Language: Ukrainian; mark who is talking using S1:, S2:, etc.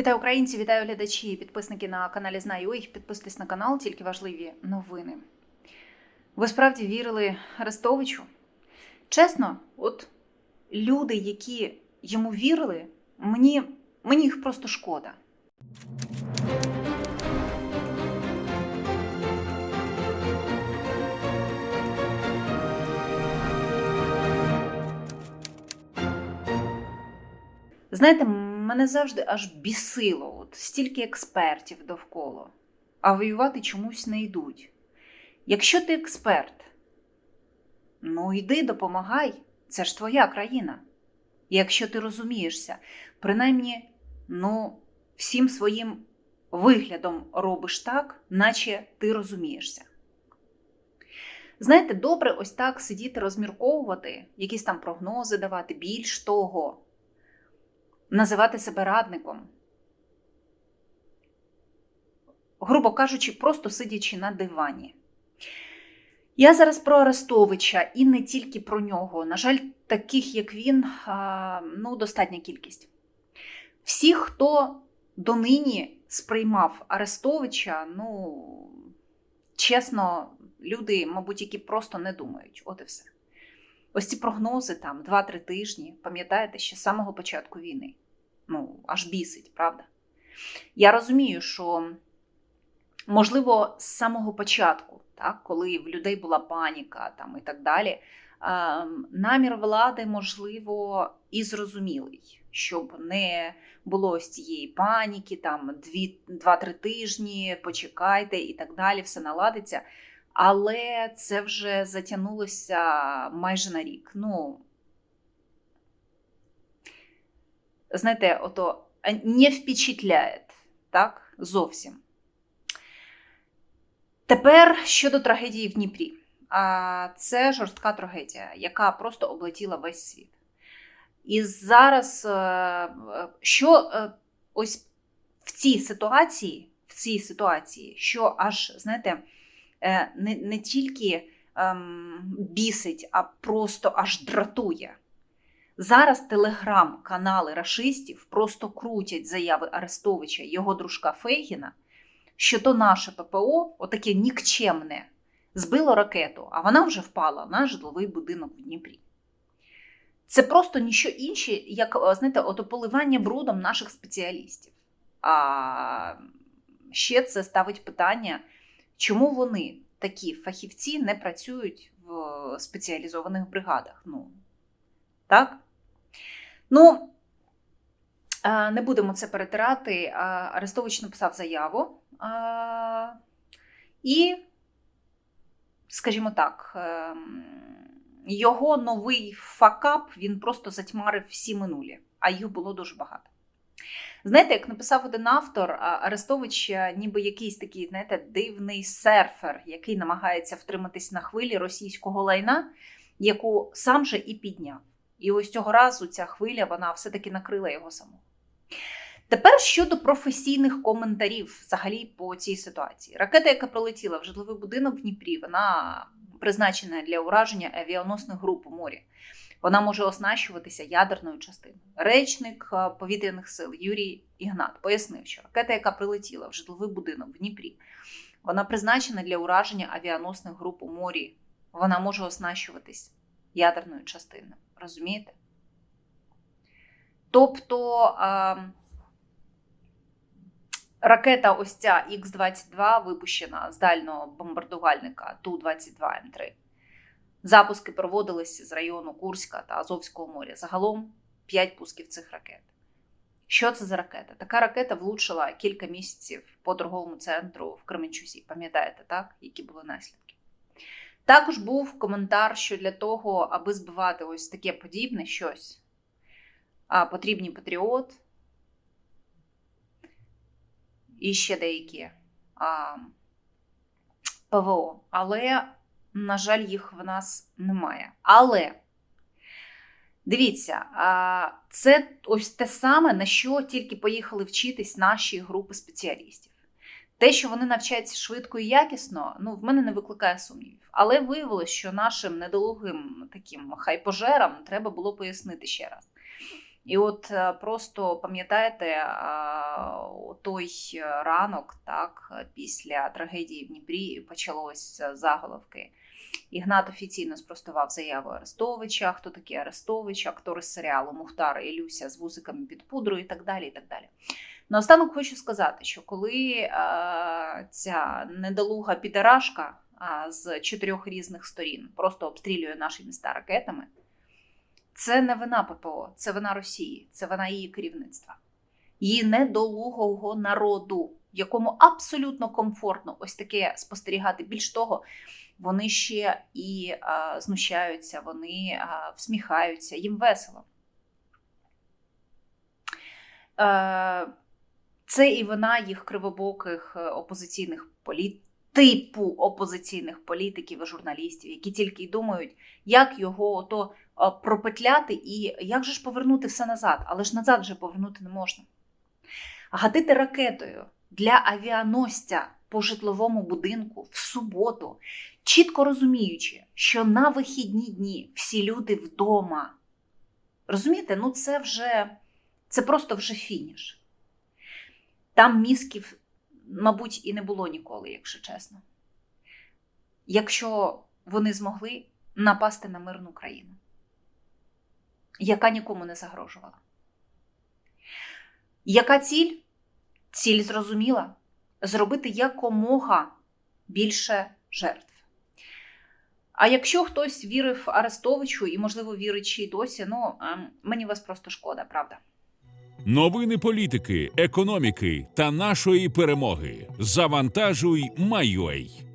S1: Вітаю українці, вітаю глядачі, і підписники на каналі Знаю їх. Підписуйтесь на канал, тільки важливі новини. Ви справді вірили Арестовичу? Чесно, от люди, які йому вірили, мені, мені їх просто шкода. Знаєте, мене завжди аж бісило, от стільки експертів довкола, а воювати чомусь не йдуть. Якщо ти експерт, ну йди допомагай, це ж твоя країна. Якщо ти розумієшся, принаймні, ну, всім своїм виглядом робиш так, наче ти розумієшся. Знаєте, добре ось так сидіти, розмірковувати, якісь там прогнози давати, більш того називати себе радником. Грубо кажучи, просто сидячи на дивані. Я зараз про Арестовича і не тільки про нього. На жаль, таких, як він, ну, достатня кількість. Всі, хто донині сприймав Арестовича, ну, чесно, люди, мабуть, які просто не думають. От і все. Ось ці прогнози там 2-3 тижні, пам'ятаєте, ще з самого початку війни. Ну, аж бісить, правда? Я розумію, що, можливо, з самого початку, так, коли в людей була паніка там, і так далі, намір влади, можливо, і зрозумілий, щоб не було ось цієї паніки, там 2-3 тижні, почекайте і так далі, все наладиться. Але це вже затягнулося майже на рік. Ну, знаєте, ото не впечатляє, так? Зовсім. Тепер щодо трагедії в Дніпрі. Це жорстка трагедія, яка просто облетіла весь світ. І зараз, е, що е, ось в цій ситуації, в цій ситуації, що аж, знаєте, не не тільки ем, бісить, а просто аж дратує. Зараз телеграм-канали рашистів просто крутять заяви Арестовича його дружка Фейгіна, що то наше ППО, отаке нікчемне, збило ракету, а вона вже впала на житловий будинок в Дніпрі. Це просто ніщо інше, як знаєте, ото поливання брудом наших спеціалістів. А ще це ставить питання. Чому вони, такі фахівці, не працюють в спеціалізованих бригадах? Ну, так? Ну, не будемо це перетирати. Арестович написав заяву. І, скажімо так, ем, його новий факап він просто затьмарив всі минулі, а їх було дуже багато. Знаєте, як написав один автор, Арестович, ніби якийсь такий, знаєте, дивний серфер, який намагається втриматись на хвилі російського лайна, яку сам же і підняв. І ось цього разу ця хвиля вона все-таки накрила його самого. Тепер щодо професійних коментарів взагалі по цій ситуації. Ракета, яка прилетіла в житловий будинок в Дніпрі, вона призначена для ураження авіаносних груп у морі вона може оснащуватися ядерною частиною. Речник е, повітряних сил Юрій Ігнат пояснив, що ракета, яка прилетіла в житловий будинок в Дніпрі, вона призначена для ураження авіаносних груп у морі. Вона може оснащуватись ядерною частиною. Розумієте? Тобто а, ракета ось ця Х-22 випущена з дальнього бомбардувальника Ту-22М3. Запуски проводилися з району Курська та Азовського моря. Загалом 5 пусків цих ракет. Що це за ракета? Така ракета влучила кілька місяців по торговому центру в Кременчусі. Пам'ятаєте, так? Які були наслідки? Також був коментар, що для того, аби збивати ось таке подібне щось, потрібні Патріот і ще деякі а, ПВО. Але на жаль, їх в нас немає. Але дивіться, це ось те саме, на що тільки поїхали вчитись наші групи спеціалістів. Те, що вони навчаються швидко і якісно, ну, в мене не викликає сумнівів. Але виявилось, що нашим недолугим таким хайпожерам треба було пояснити ще раз. І от е, просто пам'ятаєте е, той е, ранок, так, після трагедії в Дніпрі почалось е, заголовки. Ігнат офіційно спростував заяву Арестовича, хто такий Арестович, актори серіалу Мухтар і Люся з вузиками під пудрою і так далі. і так далі. Наостанок хочу сказати, що коли е, ця недолуга підарашка з чотирьох різних сторін просто обстрілює наші міста ракетами, це не вина ППО, це вина Росії, це вина її керівництва, її недолугого народу, якому абсолютно комфортно ось таке спостерігати. Більш того, вони ще і а, знущаються, вони а, всміхаються, їм весело. Е, це і вина їх кривобоких е, опозиційних політиків. Типу опозиційних політиків і журналістів, які тільки й думають, як його ото а, пропетляти і як же ж повернути все назад, але ж назад вже повернути не можна. Гатити ракетою для авіаносця по житловому будинку в суботу, чітко розуміючи, що на вихідні дні всі люди вдома. Розумієте, ну це вже це просто вже фініш. Там мізків, мабуть, і не було ніколи, якщо чесно. Якщо вони змогли напасти на мирну країну, яка нікому не загрожувала. Яка ціль? Ціль зрозуміла зробити якомога більше жертв. А якщо хтось вірив Арестовичу і, можливо, вірить ще й досі, ну ем, мені вас просто шкода, правда.
S2: Новини політики, економіки та нашої перемоги. Завантажуй, Майой.